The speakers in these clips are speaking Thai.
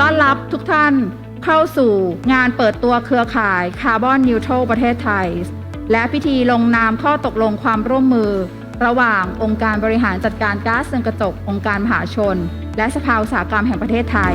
ต้อนรับทุกท่านเข้าสู่งานเปิดตัวเครือข่ายคาร์บอนนิวทรัลประเทศไทย และพิธีลงนามข้อตกลงความร่วมมือ ระหว่างองค์การบริหารจัดการก๊าซเรือนกระจกองค์การมหาชน และสภาอุตสาหกรรมแห่งประเทศไทย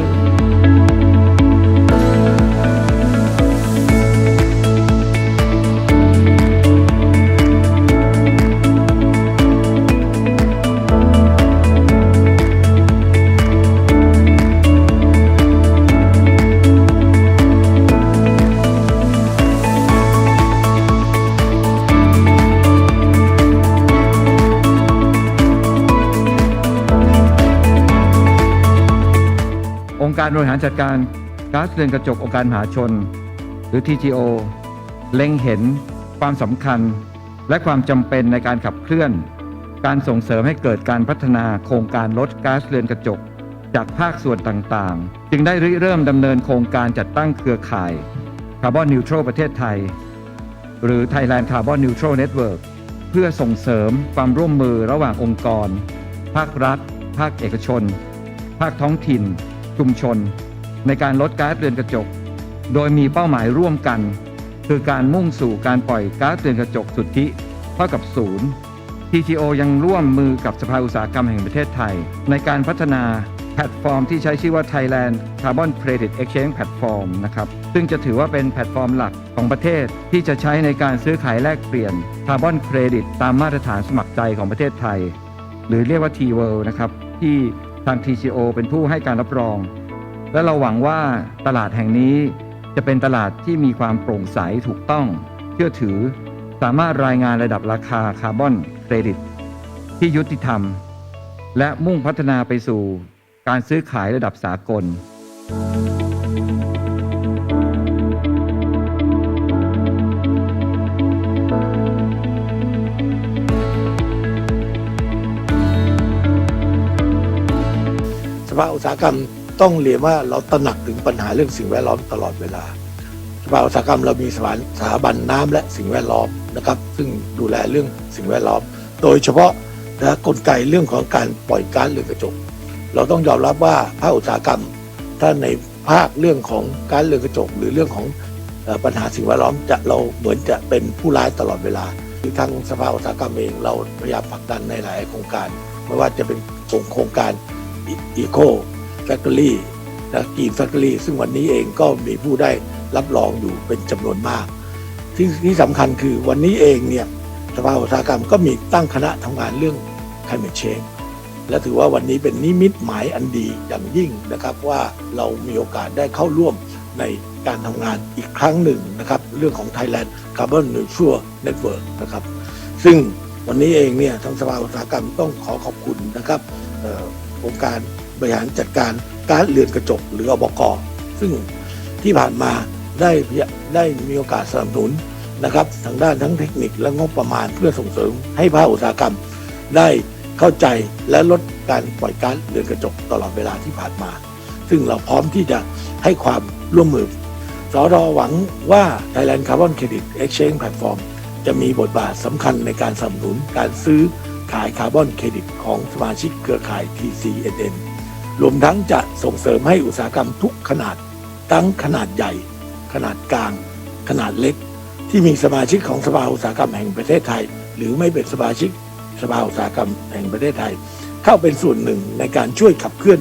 องค์การบริหารจัดการก๊าซเรือนกระจกองค์การมหาชน หรือ TGO เล็งเห็นความสำคัญและความจำเป็นในการขับเคลื่อน การส่งเสริมให้เกิดการพัฒนาโครงการลดก๊าซเรือนกระจก จากภาคส่วนต่างๆ จึงได้ริเริ่มดำเนินโครงการจัดตั้งเครือข่ายคาร์บอนนิวทรัลประเทศไทย หรือ Thailand Carbon Neutral Network เพื่อส่งเสริมความร่วมมือระหว่างองค์กร ภาครัฐ ภาคเอกชน ภาคท้องถิ่น ชุมชน ในการลดก๊าซเรือนกระจก โดยมีเป้าหมายร่วมกัน คือการมุ่งสู่การปล่อยก๊าซเรือนกระจกสุทธิเท่ากับศูนย์ TTO ยังร่วมมือกับสภาอุตสาหกรรมแห่งประเทศไทย ในการพัฒนาแพลตฟอร์มที่ใช้ชื่อว่า Thailand Carbon Credit Exchange Platform นะครับ ซึ่งจะถือว่าเป็นแพลตฟอร์มหลักของประเทศที่จะใช้ในการซื้อขายแลกเปลี่ยนคาร์บอนเครดิตตามมาตรฐานสมัครใจของประเทศไทย หรือเรียกว่า T-World นะครับ ที่ ทาง TCO เป็นผู้ให้การรับรอง และเราหวังว่าตลาดแห่งนี้จะเป็นตลาดที่มีความโปร่งใสถูกต้อง เชื่อถือ สามารถรายงานระดับราคาคาร์บอนเครดิต ที่ยุติธรรม และมุ่งพัฒนาไปสู่การซื้อขายระดับสากลส ภาอุตสาหกรรมต้องเรียนว่าเราตระหนักถึงปัญหาเรื่องสิ่งแวดล้อมตลอดเวลาสภาอุตสาหกรรมเรามีสถาสถาบันน้ำและสิ่งแวดล้อมนะครับ ซึ่งดูแลเรื่องสิ่งแวดล้อม โดยเฉพาะนะกลไกเรื่องของการปล่อยก๊าซเรือนกระจก เราต้องยอมรับว่าภาคอุตสาหกรรมถ้าในภาคเรื่องของก๊าซเรือนกระจก หรือเรื่องของปัญหาสิ่งแวดล้อมจะเราเหมือนจะเป็นผู้ร้ายตลอดเวลาทางสภาอุตสาหกรรมเองเราพยายามผลักดันในหลายโครงการ ไม่ว่าจะเป็นโครงการ อีโคแฟคทอรี่และกีนแฟคทอรี่ซึ่งวันนี้เองก็มีผู้ได้รับรองอยู่เป็นจำนวนมากที่ที่สำคัญคือวันนี้เองเนี่ยสภาอุตสาหกรรมก็มีตั้งคณะทำงานเรื่อง climate change และถือว่าวันนี้เป็นนิมิตหมายอันดีอย่างยิ่งนะครับว่าเรามีโอกาสได้เข้าร่วมในการทำงานอีกครั้งหนึ่งนะครับเรื่องของ Thailand Carbon Neutral Network นะครับซึ่งวันนี้เองเนี่ยทางสภาอุตสาหกรรมต้องขอขอบคุณนะครับ เอ่อองการบริหารจัดการการเรือนกระจกหรืออบกซึ่งที่ผ่านมาได้ได้มีโอกาสสนับสนุนนะครับทางด้านทั้งเทคนิคและงบประมาณเพื่อส่งเสริมให้ภาคอุตสาหกรรม ได้เข้าใจและลดการปล่อยก๊าซเรือนกระจกตลอดเวลาที่ผ่านมา ซึ่งเราพร้อมที่จะให้ความร่วมมือสอรหวังว่า Thailand Carbon Credit Exchange Platform จะมีบทบาทสำคัญในการสนับสนุนการซื้อ ขายคาร์บอนเครดิตของสมาชิกเครือข่าย TCNN รวมทั้งจะส่งเสริมให้อุตสาหกรรมทุกขนาดทั้งขนาดใหญ่ ขนาดกลาง ขนาดเล็ก ที่มีสมาชิกของสภาอุตสาหกรรมแห่งประเทศไทย หรือไม่เป็นสมาชิกสภาอุตสาหกรรมแห่งประเทศไทย เข้าเป็นส่วนหนึ่งในการช่วยขับเคลื่อน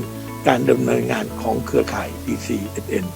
การดำเนินงานของเครือข่าย TCNN